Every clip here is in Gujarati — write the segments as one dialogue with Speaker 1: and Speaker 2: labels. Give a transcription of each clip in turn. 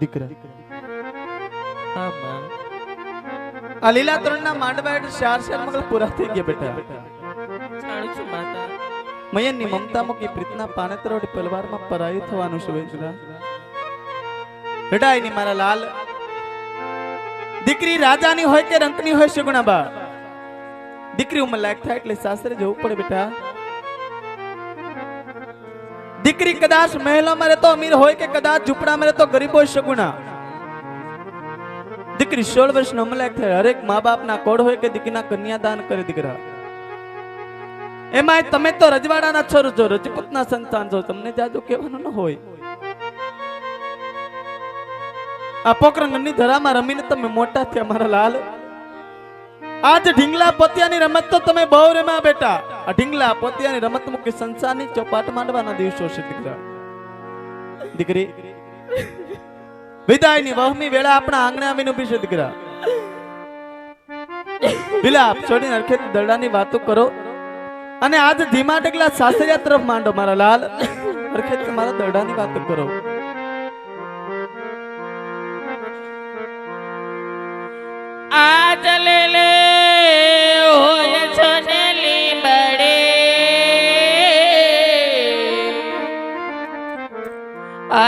Speaker 1: દીકરા. આ લીલા તરુણના માંડવા એટલે ચાર ચાર મગલ પૂરા થઈ ગયા બેટા.
Speaker 2: જાણું છું માતા.
Speaker 1: મયનની મમતા મૂકી પ્રીતના પાનેતરોડી પલવારમાં પરાયું થવાનું છે વેચના બેટા એની મારા લાલ દીકરી રાજાની હોય કે રંકની હોય સુગુણાબા દીકરી ઉંમર લાયક થાય એટલે સાસરે જવું પડે બેટા. દીકરી કદાચ મહેલામાં રહેતો અમીર હોય કે કદાચ ઝૂંપડામાં રહેતો ગરીબ હોય સગુણા દીકરી સોળ વર્ષનો ઉંમર લાયક થાય. હરેક મા બાપના કોડ હોય કે દીકરીના કન્યાદાન કરે દીકરા. એમાં તમે તો રજવાડાના છો છો, રજપૂતના સંતાન છો. તમને જાદુ કહેવાનું ન હોય. આ પોકરંગની ધરામાં રમીને તમે મોટા થયા, મારા લાલ. આજ ઢીંગલા પોતિયાની રમત તો તમે બહુ રમ્યા બેટા. આ ઢીંગલા પોતિયાની રમત મૂકી સંસારની ચોપાટ માંડવાના દિવસો છે, દીકરા. દીકરી. વિદાયની વહમી વેળા આપણા આંગણે આવીને ઊભી છે, દીકરા. વિલાપ છોડીને અરખેથી દરડાની વાતો કરો. અને આજ ધીમા ટેકલા સાસરિયા તરફ માંડો, મારા લાલ. અરખેથી મારા દરડાની વાતો કરો.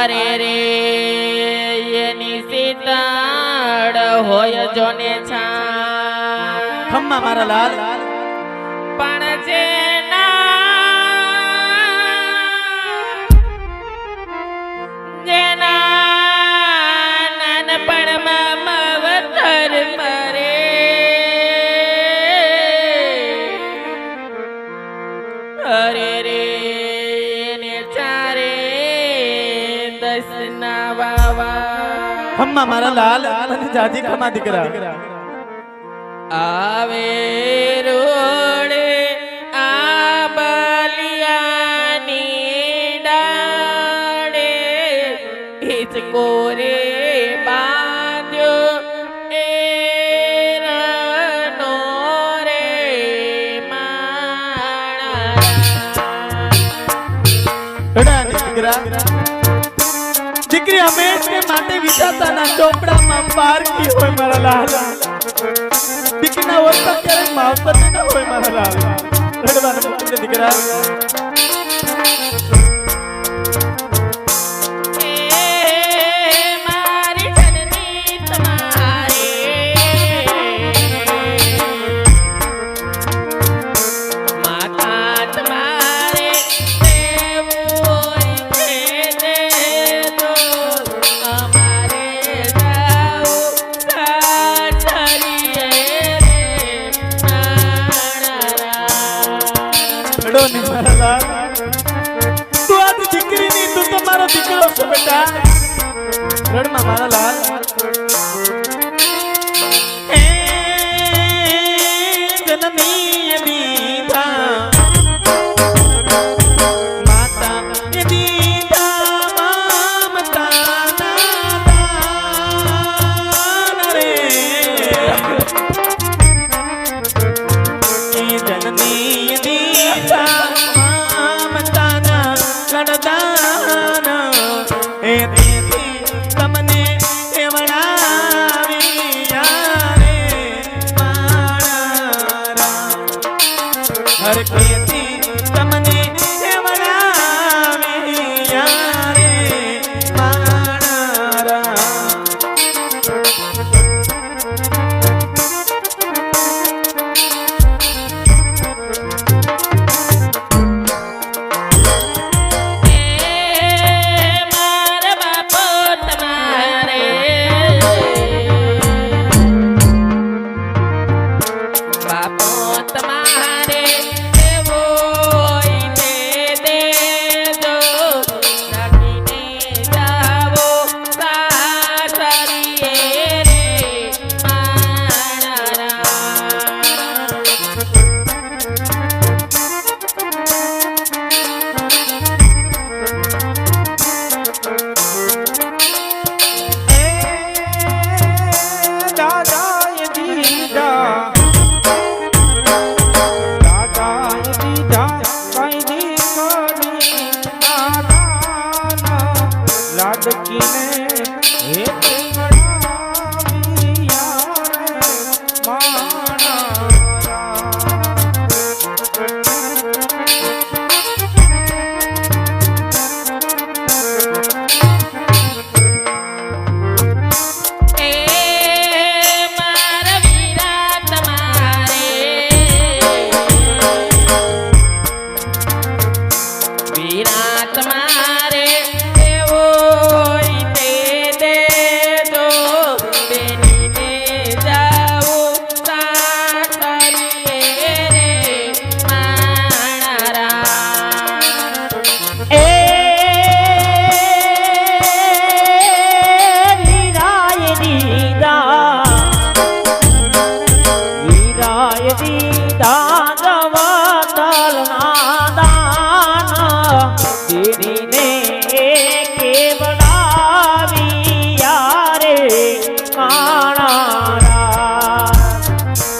Speaker 2: અરે રે એની સીતાડ હોય જોને છા
Speaker 1: ખમ્મા મારા લાલ. ખમ્મા મારા લાલ અને જાજી ખમા દીકરા.
Speaker 2: આવે રોડે આ બલિયાની ડાળે હિચકો રે એ
Speaker 1: દીકરા. હંમેશ કે માટે ચોપડામાં પારકી હોય મારા લાલ. દીકરીના ઓરતા ક્યારેક માવતર ન દીકરા. બેટા. મારા લાલ.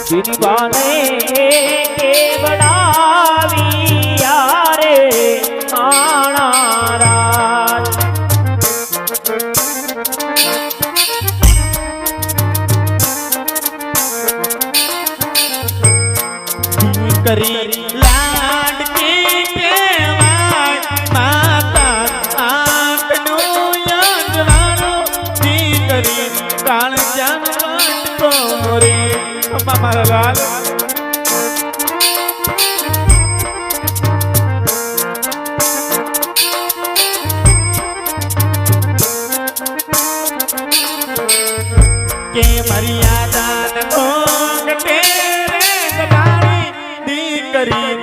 Speaker 1: દીની
Speaker 3: બાને કેવડાવી યારે કાણારા
Speaker 1: કરી લાડકી મારા લાલ કે મર્યાદા ન ઘટે રે ગડારી દીકરી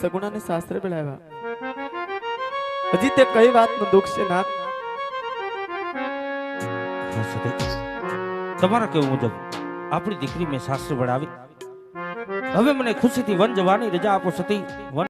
Speaker 1: સગુણાને શાસ્ત્ર બેળાવ્યા હજી તે કઈ વાતનું દુઃખ છે નાથ.
Speaker 4: તમારા કેવું મુજબ આપણી દીકરી મેં શાસ્ત્ર ભણાવી. હવે મને ખુશીથી વન જવાની રજા આપો, સતી.